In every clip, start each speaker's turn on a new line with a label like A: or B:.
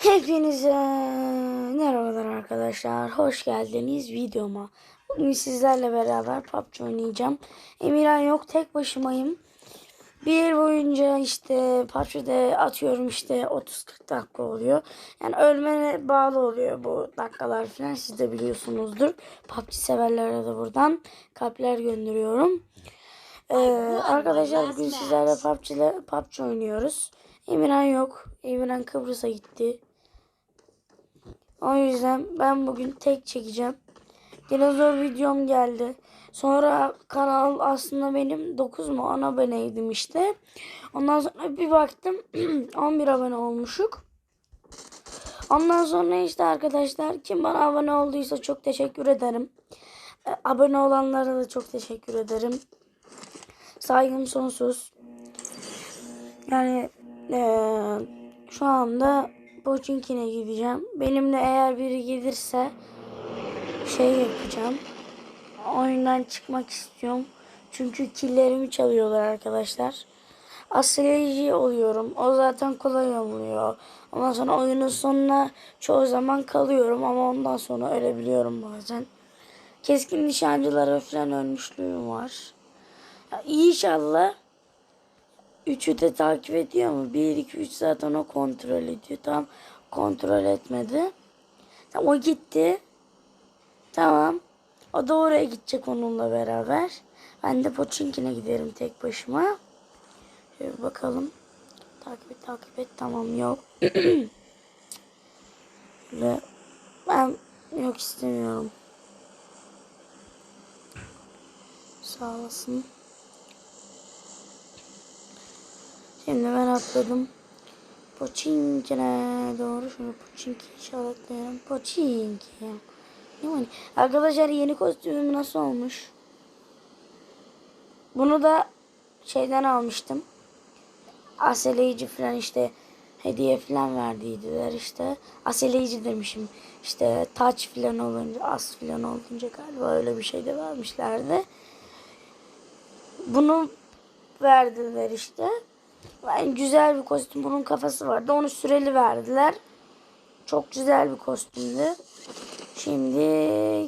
A: Hepinize merhabalar arkadaşlar. Hoş geldiniz videoma. Bugün sizlerle beraber PUBG oynayacağım. Emirhan yok tek başımayım. Bir yıl boyunca işte PUBG'de atıyorum işte 30-40 dakika oluyor. Yani ölmene bağlı oluyor bu dakikalar falan siz de biliyorsunuzdur. PUBG severlere de buradan kalpler gönderiyorum. Ee, arkadaşlar bugün sizlerle PUBG'le PUBG oynuyoruz. Emirhan yok. Emirhan Kıbrıs'a gitti. O yüzden ben bugün tek çekeceğim. Dinozor videom geldi. Sonra kanal aslında benim 9 mu 10 aboneydim işte. Ondan sonra bir baktım 11 abone olmuşuk. Ondan sonra işte arkadaşlar kim bana abone olduysa çok teşekkür ederim. E, Abone olanlara da çok teşekkür ederim. Saygım sonsuz. Yani eee, şu anda Pochinki'ne gideceğim. Benimle eğer biri gelirse şey yapacağım. Oyundan çıkmak istiyorum. Çünkü killerimi çalıyorlar arkadaşlar. Asileci oluyorum. O zaten kolay oluyor. Ondan sonra oyunun sonuna çoğu zaman kalıyorum ama ondan sonra ölebiliyorum bazen. Keskin nişancılara falan ölmüşlüğüm var. İnşallah Üçü de takip ediyor mu? 1, 2, 3 zaten o kontrol ediyor. Tam kontrol etmedi. Tamam o gitti. Tamam. O da oraya gidecek onunla beraber. Ben de Poçinki'ne giderim tek başıma. Şöyle bakalım. Takip et takip et. Tamam yok. Ve ben yok istemiyorum. Sağ olasın. Şimdi ben atladım. Poçinki'ne doğru şunu Poçinki işaretleyelim. Poçinki. Var? Arkadaşlar yeni kostümüm nasıl olmuş? Bunu da şeyden almıştım. Aseleyici falan işte hediye falan verdiydiler işte. Aseleyici demişim. İşte taç falan olunca, as falan olunca galiba öyle bir şey de vermişlerdi. Bunu verdiler işte. Yani güzel bir kostüm. Bunun kafası vardı. Onu süreli verdiler. Çok güzel bir kostümdü. Şimdi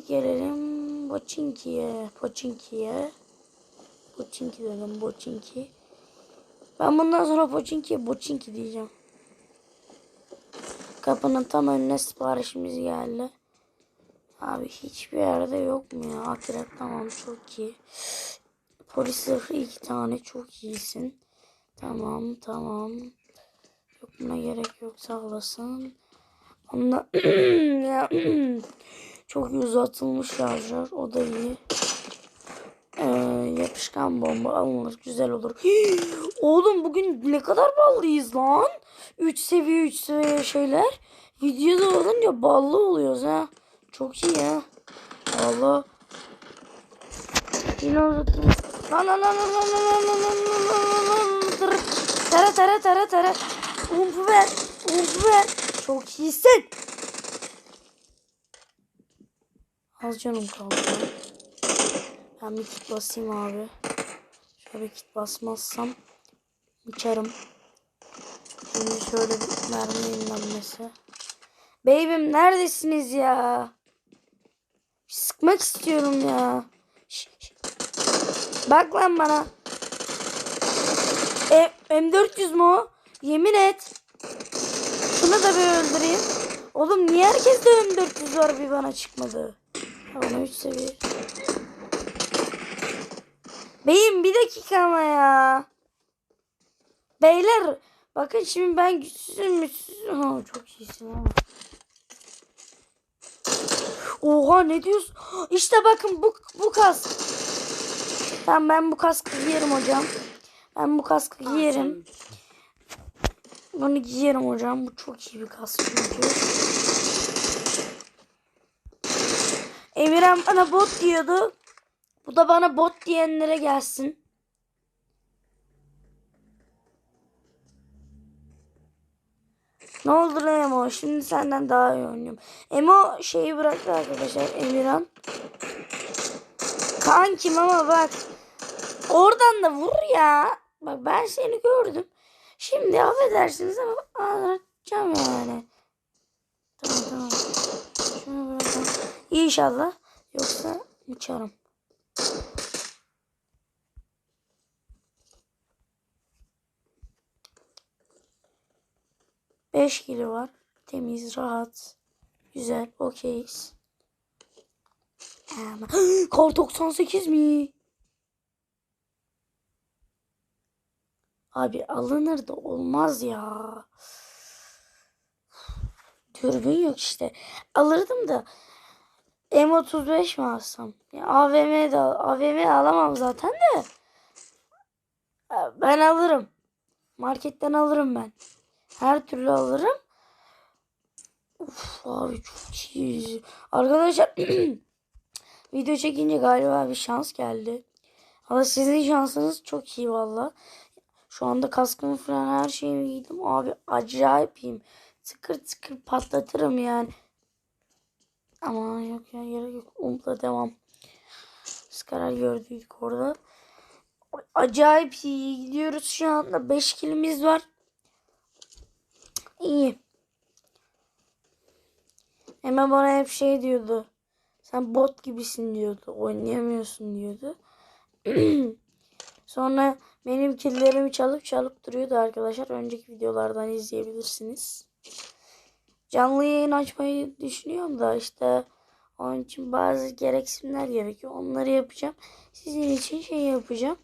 A: gelelim Boçinki'ye. Poçinki'ye. Boçinki dedim. Boçinki. Ben bundan sonra Boçinki'ye Boçinki diyeceğim. Kapının tam önüne siparişimiz geldi. Abi hiçbir yerde yok mu ya? Akrep tamam çok iyi. Polis sırrı iki tane çok iyisin. Tamam tamam. Yok buna gerek yok sağ olasın. Onunla çok uzatılmış şarjör o da iyi. Ee, yapışkan bomba alınır güzel olur. Oğlum bugün ne kadar ballıyız lan. 3 seviye 3 seviye şeyler. Videoda olunca ballı oluyoruz ha. Çok iyi ya. Allah. Yine uzatılmış. Lan lan lan lan lan lan lan lan lan lan Tara tara tara tara. Umpu ver. Umpu ver. Çok iyisin. Az canım kaldı. Ben bir kit basayım abi. Şöyle kit basmazsam uçarım. Şimdi şöyle bir mermi yenilenmesi. Beybim neredesiniz ya? Sıkmak istiyorum ya. Şş, şş. Bak lan bana. E, M400 mu? Yemin et. Şunu da bir öldüreyim. Oğlum niye herkes de M400 var bir bana çıkmadı? Bana 3 seviye. Beyim bir dakika ama ya. Beyler bakın şimdi ben güçsüzüm güçsüzüm. Ha, çok iyisin ama. Oha ne diyorsun? İşte bakın bu bu kas. Tamam ben bu kaskı giyerim hocam. Ben bu kaskı giyerim. Bunu giyerim hocam. Bu çok iyi bir kask çünkü. Emirhan bana bot diyordu. Bu da bana bot diyenlere gelsin. Ne oldu lan Emo? Şimdi senden daha iyi oynuyorum. Emo şeyi bıraktı arkadaşlar. Emirhan. Kankim ama bak. Oradan da vur ya. Bak ben seni gördüm. Şimdi affedersiniz ama anlatacağım yani. Tamam tamam. Şunu bırakalım. İnşallah. Yoksa uçarım. Beş kilo var. Temiz, rahat. Güzel, okeyiz. Ama... Kar 98 mi? Abi alınır da olmaz ya. Dürbün yok işte. Alırdım da M35 mi alsam? Ya AVM de AVM alamam zaten de. Ben alırım. Marketten alırım ben. Her türlü alırım. Uf abi çok iyi. Arkadaşlar video çekince galiba bir şans geldi. Ama sizin şansınız çok iyi valla. Şu anda kaskımı falan her şeyimi giydim. Abi acayip iyiyim. Tıkır tıkır patlatırım yani. Ama yok ya gerek yok. Umutla devam. Biz karar gördük orada. Acayip iyi gidiyoruz şu anda. 5 kilimiz var. İyi. Hemen bana hep şey diyordu. Sen bot gibisin diyordu. Oynayamıyorsun diyordu. Sonra benim killerimi çalıp çalıp duruyordu arkadaşlar. Önceki videolardan izleyebilirsiniz. Canlı yayın açmayı düşünüyorum da işte onun için bazı gereksinimler gerekiyor. Onları yapacağım. Sizin için şey yapacağım.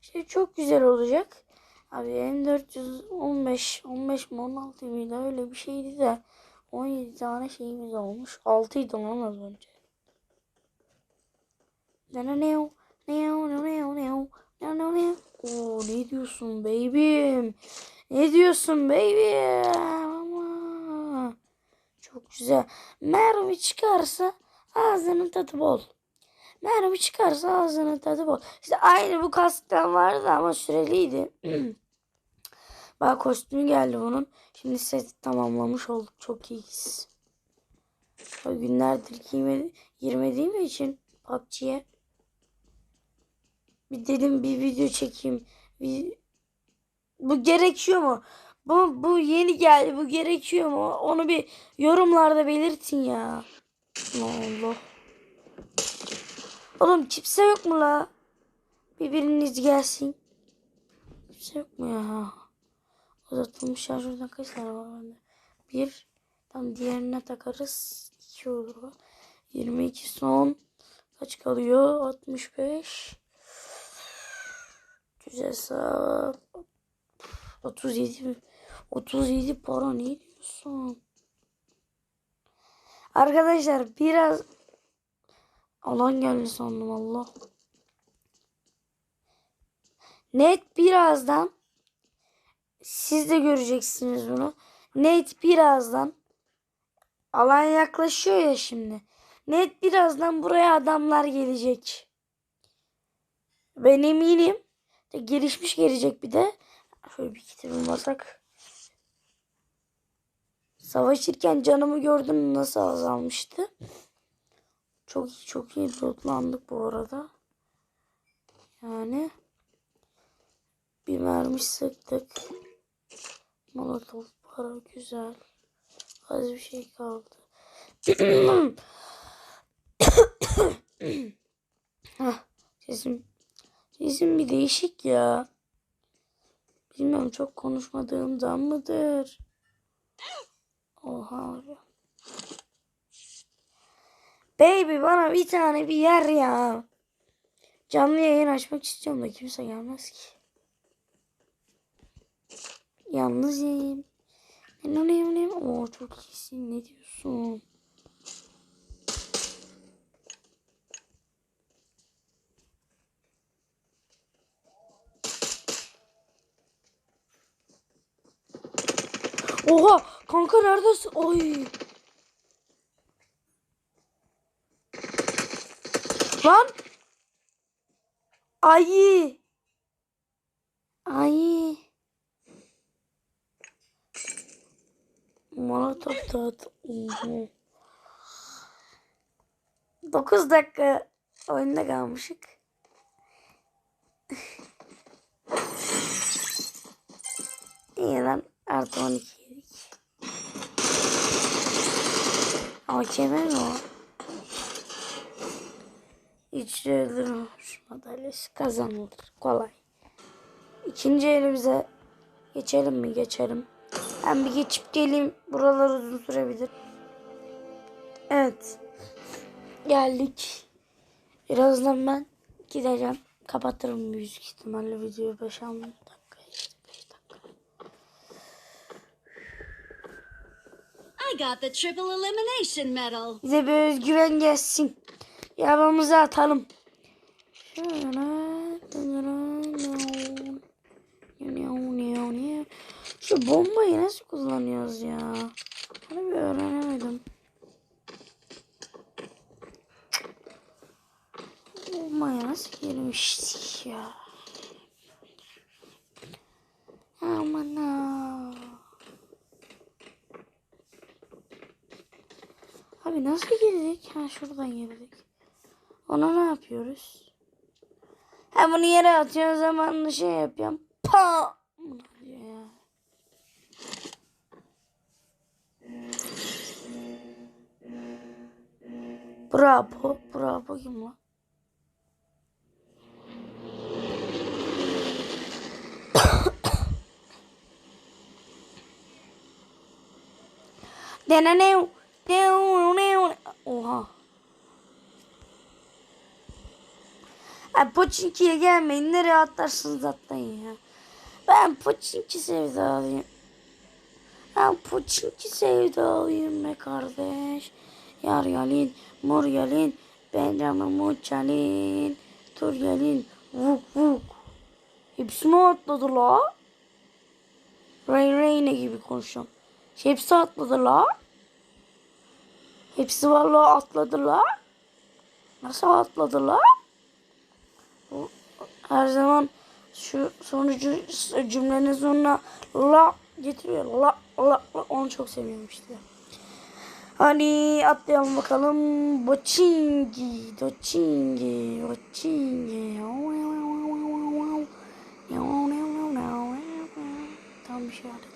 A: Şey çok güzel olacak. Abi M415 15 mi 16 mıydı öyle bir şeydi de 17 tane şeyimiz olmuş. 6 idi lan az önce. Ne ne ne ne ne ne ne ne ne ne Oo ne diyorsun baby'im? Ne diyorsun baby'im? Ama çok güzel. Mermi çıkarsa ağzının tadı bol. Mermi çıkarsa ağzının tadı bol. İşte aynı bu kasktan vardı ama süreliydi. Bak kostümü geldi bunun. Şimdi set tamamlamış olduk. Çok iyiyiz. O günlerdir girmedi, girmediğim için PUBG'ye bir dedim bir video çekeyim. Bir... Bu gerekiyor mu? Bu, bu yeni geldi. Bu gerekiyor mu? Onu bir yorumlarda belirtin ya. Allah. Oğlum kimse yok mu la? Bir biriniz gelsin. Kimse yok mu ya? Uzatılmış şarjörden kaç tane var bende? Bir. Tam diğerine takarız. İki olur. 22 son. Kaç kalıyor? 65. Düz hesap. 37 37 para ne diyorsun? Arkadaşlar biraz alan geldi sandım Allah. Net birazdan siz de göreceksiniz bunu. Net birazdan alan yaklaşıyor ya şimdi. Net birazdan buraya adamlar gelecek. Ben eminim. De gelişmiş gelecek bir de. Şöyle bir kitabı basak. Savaşırken canımı gördün nasıl azalmıştı. Çok iyi çok iyi lootlandık bu arada. Yani bir mermi sıktık. Molotof para güzel. Az bir şey kaldı. Sesim sesim bir değişik ya. Bilmiyorum çok konuşmadığımdan mıdır? Oha. Baby bana bir tane bir yer ya. Canlı yayın açmak istiyorum da kimse gelmez ki. Yalnız yayın. Ne ne ne Oo çok iyisin ne diyorsun? Oha kanka neredesin? Oy. Lan. Ayı. Ayı. Molotov dağıt. 9 dakika oyunda kalmışık. İyi lan. Artı 12 kemer mi o? İçli öldürülmüş madalyası kazanılır. Kolay. İkinci elimize geçelim mi? Geçelim. Ben bir geçip geleyim. Buralar uzun sürebilir. Evet. Geldik. Birazdan ben gideceğim. Kapatırım büyük ihtimalle videoyu 5-10 dakika işte 5 dakika.
B: I got the triple elimination medal.
A: Bize bir özgüven gelsin. Yavamızı atalım. Şu bombayı nasıl kullanıyoruz ya? Onu bir öğrenemedim. Bombaya nasıl girmiştik ya? Aman ha. Abi nasıl girdik? Ha şuradan girdik. Ona ne yapıyoruz? Ha bunu yere atıyor zaman şey yapıyorum. Pa! Bravo. Bravo kim lan? Deneneu. Oha. Ay Poçinki'ye gelmeyin. Nereye atlarsınız atlayın ya. Ben Poçinki sevdalıyım. Ben Poçinki sevdalıyım be kardeş. Yar yalin, mor yalin, Benjamin Muçalin, Tur yalin, vuk vuk. Hepsi mi atladı la? Ray Rayne gibi konuşuyorum. Hepsi atladı la. Hepsi vallahi atladılar. Nasıl atladılar? Bu Her zaman şu sonucu cümlenin sonuna la getiriyor. La la la. Onu çok seviyorum işte. Hadi atlayalım bakalım. Boçingi, doçingi, boçingi. Tam işaretledik. No,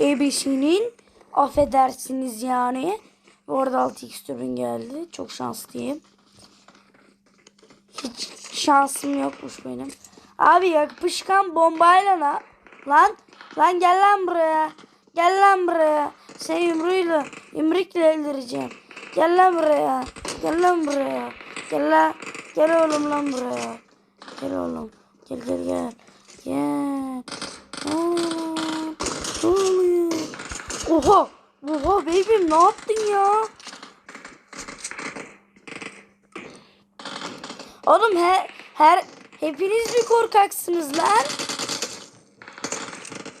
A: ABC'nin affedersiniz yani. Bu arada 6x türün geldi. Çok şanslıyım. Hiç şansım yokmuş benim. Abi yapışkan bombayla lan. Lan. Lan gel lan buraya. Gel lan buraya. Seni yumruğuyla, yumrukla öldüreceğim. Gel lan buraya. Gel lan buraya. Gel lan. Gel oğlum lan buraya. Gel oğlum. Gel gel gel. Gel. Aa, Oha. Oha baby'm ne yaptın ya? Oğlum her her hepiniz mi korkaksınız lan?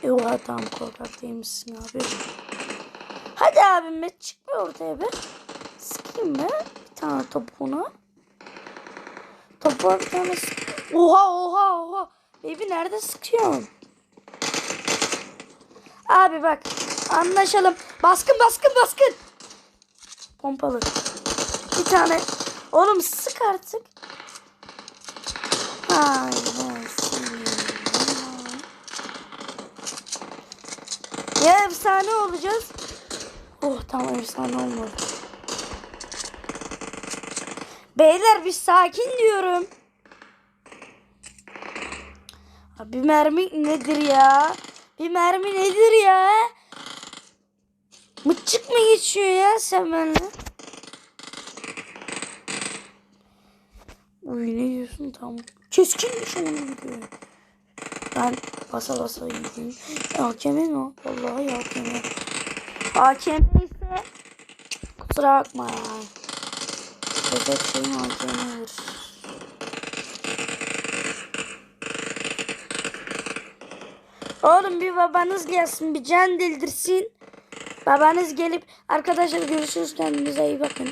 A: Yok tamam korkak değilmişsin abi. Hadi abim be çık be ortaya be. Sıkayım be bir tane topuğuna. Topuğa bir tane. Oha oha oha. Baby nerede sıkıyorsun? Abi bak anlaşalım. Baskın baskın baskın. Pompalı. Bir tane. Oğlum sık artık. Ay. Ya efsane olacağız. Oh tamam efsane olmadı. Beyler bir sakin diyorum. Abi mermi nedir ya? Bir mermi nedir ya? Mıçık mı geçiyor ya sen benimle? Uy ne diyorsun tamam. Keskinmiş onun gibi. Ben basa basa gideyim. AKM mi o? Vallahi AKM. AKM ise kusura bakma ya. Bebek şeyin AKM'dir. Oğlum bir babanız gelsin bir can dildirsin. Babanız gelip arkadaşlar görüşürüz kendinize iyi bakın.